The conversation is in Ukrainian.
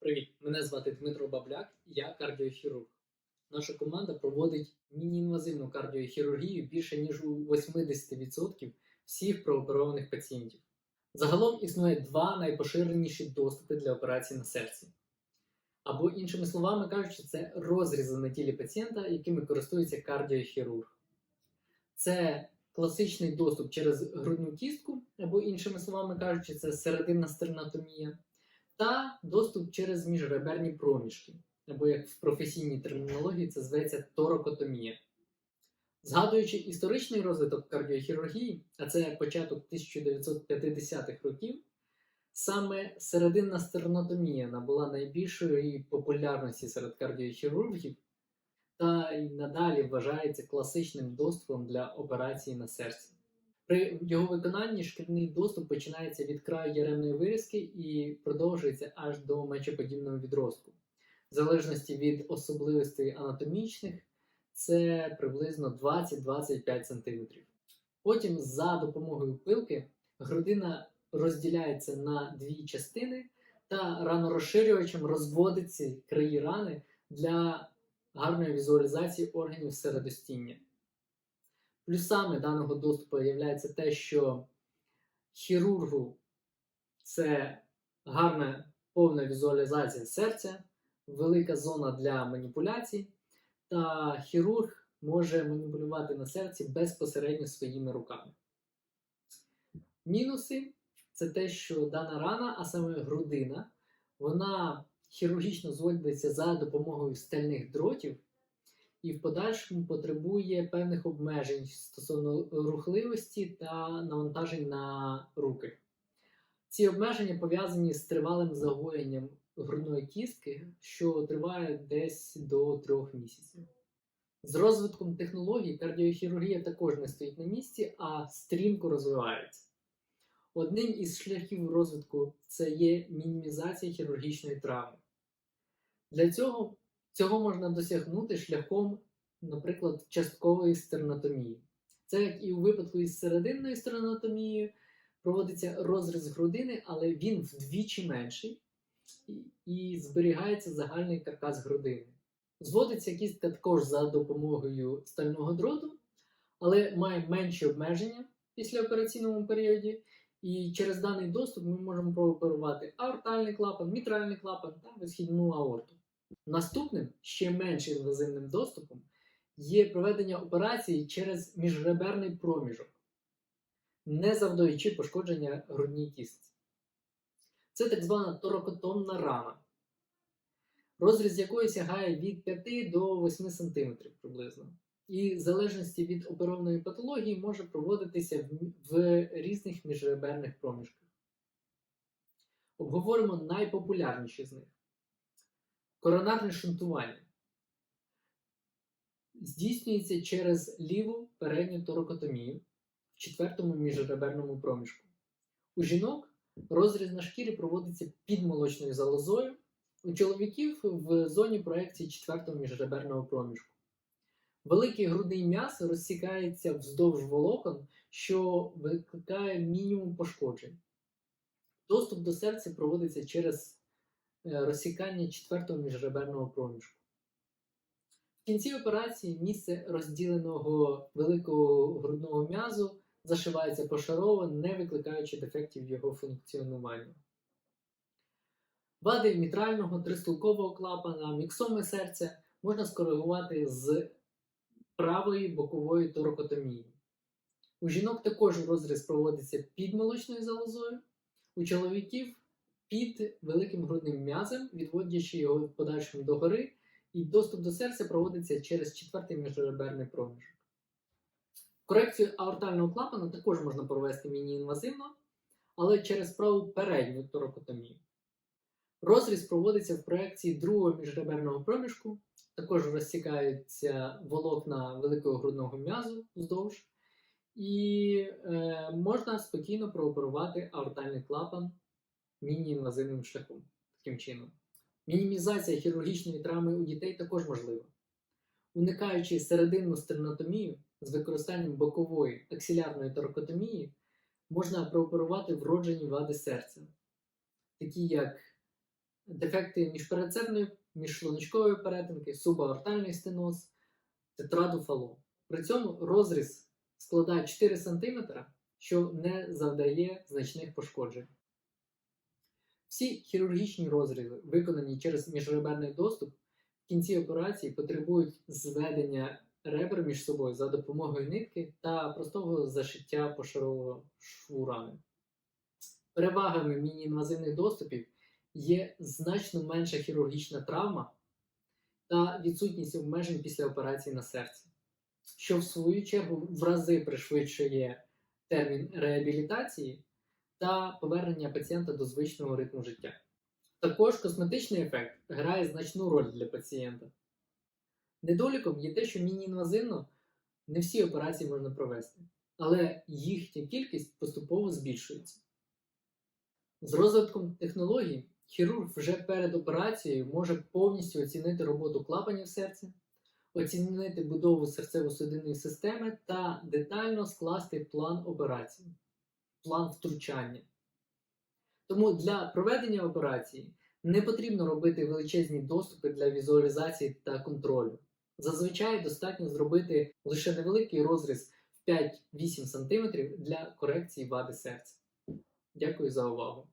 Привіт! Мене звати Дмитро Бабляк, я кардіохірург. Наша команда проводить міні-інвазивну кардіохірургію більше ніж у 80% всіх прооперованих пацієнтів. Загалом існує два найпоширеніші доступи для операцій на серці. Або, іншими словами кажучи, це розрізи на тілі пацієнта, якими користується кардіохірург. Це класичний доступ через грудну кістку, або, іншими словами кажучи, це серединна стернотомія та доступ через міжреберні проміжки, або як в професійній термінології це зветься торакотомія. Згадуючи історичний розвиток кардіохірургії, а це початок 1950-х років, саме серединна стернотомія набула найбільшої популярності серед кардіохірургів та й надалі вважається класичним доступом для операції на серці. При його виконанні шкільний доступ починається від краю яремної вирізки і продовжується аж до мечоподібного відростку. В залежності від особливостей анатомічних, це приблизно 20-25 см. Потім, за допомогою пилки, грудина розділяється на дві частини та ранорозширювачем розводиться краї рани для гарної візуалізації органів середостіння. Плюсами даного доступу є те, що хірургу це гарна повна візуалізація серця, велика зона для маніпуляцій, та хірург може маніпулювати на серці безпосередньо своїми руками. Мінуси це те, що дана рана, а саме грудина, вона хірургічно зводиться за допомогою стальних дротів і в подальшому потребує певних обмежень стосовно рухливості та навантажень на руки. Ці обмеження пов'язані з тривалим загоєнням грудної кістки, що триває десь до трьох місяців. З розвитком технологій кардіохірургія також не стоїть на місці, а стрімко розвивається. Одним із шляхів розвитку це є мінімізація хірургічної травми. Для цього Цього можна досягнути шляхом, наприклад, часткової стернотомії. Це як і у випадку із серединною стернотомією, проводиться розріз грудини, але він вдвічі менший і, зберігається загальний каркас грудини. Зводиться кістка також за допомогою стального дроту, але має менші обмеження після операційному періоді. І через даний доступ ми можемо прооперувати аортальний клапан, мітральний клапан та висхідну аорту. Наступним ще менш інвазивним доступом є проведення операції через міжреберний проміжок, не завдаючи пошкодження грудній кістці. Це так звана торакотомна рана, розріз якої сягає від 5 до 8 см приблизно. І в залежності від оперованої патології може проводитися в різних міжреберних проміжках. Обговоримо найпопулярніші з них. Коронарне шунтування здійснюється через ліву передню торакотомію в четвертому міжреберному проміжку. У жінок розріз на шкірі проводиться під молочною залозою, у чоловіків в зоні проекції четвертого міжреберного проміжку. Великий грудний м'яс розсікається вздовж волокон, що викликає мінімум пошкоджень. Доступ до серця проводиться через розсікання четвертого міжреберного проміжку. В кінці операції місце розділеного великого грудного м'язу зашивається пошарово, не викликаючи дефектів його функціонування. Вади мітрального тристулкового клапана, міксоми серця можна скоригувати з правої бокової торокотомії. У жінок також розріз проводиться під молочною залозою, у чоловіків під великим грудним м'язем, відводячи його в подальшому догори, і доступ до серця проводиться через четвертий міжреберний проміжок. Корекцію аортального клапана також можна провести міні-інвазивно, але через праву передню торакотомію. Розріз проводиться в проекції другого міжреберного проміжку, також розсікаються волокна великого грудного м'язу вздовж, і е, можна спокійно прооперувати аортальний клапан міні-інвазивним шляхом. Таким чином. Мінімізація хірургічної травми у дітей також можлива. Уникаючи серединну стернотомію з використанням бокової аксилярної торакотомії, можна прооперувати вроджені вади серця, такі як дефекти міжпередсердної, міжшлуночкової перетинки, субаортальний стеноз, тетрадофалом. При цьому розріз складає 4 см, що не завдає значних пошкоджень. Всі хірургічні розрізи, виконані через міжреберний доступ, в кінці операції потребують зведення ребер між собою за допомогою нитки та простого зашиття пошарового шву. Перевагами міні-інвазивних доступів є значно менша хірургічна травма та відсутність обмежень після операції на серці, що в свою чергу в рази пришвидшує термін реабілітації та повернення пацієнта до звичного ритму життя. Також косметичний ефект грає значну роль для пацієнта. Недоліком є те, що міні-інвазивно не всі операції можна провести, але їхня кількість поступово збільшується. З розвитком технологій хірург вже перед операцією може повністю оцінити роботу клапанів серця, оцінити будову серцево-судинної системи та детально скласти план операції, план втручання. Тому для проведення операції не потрібно робити величезні доступи для візуалізації та контролю. Зазвичай достатньо зробити лише невеликий розріз в 5-8 см для корекції вади серця. Дякую за увагу!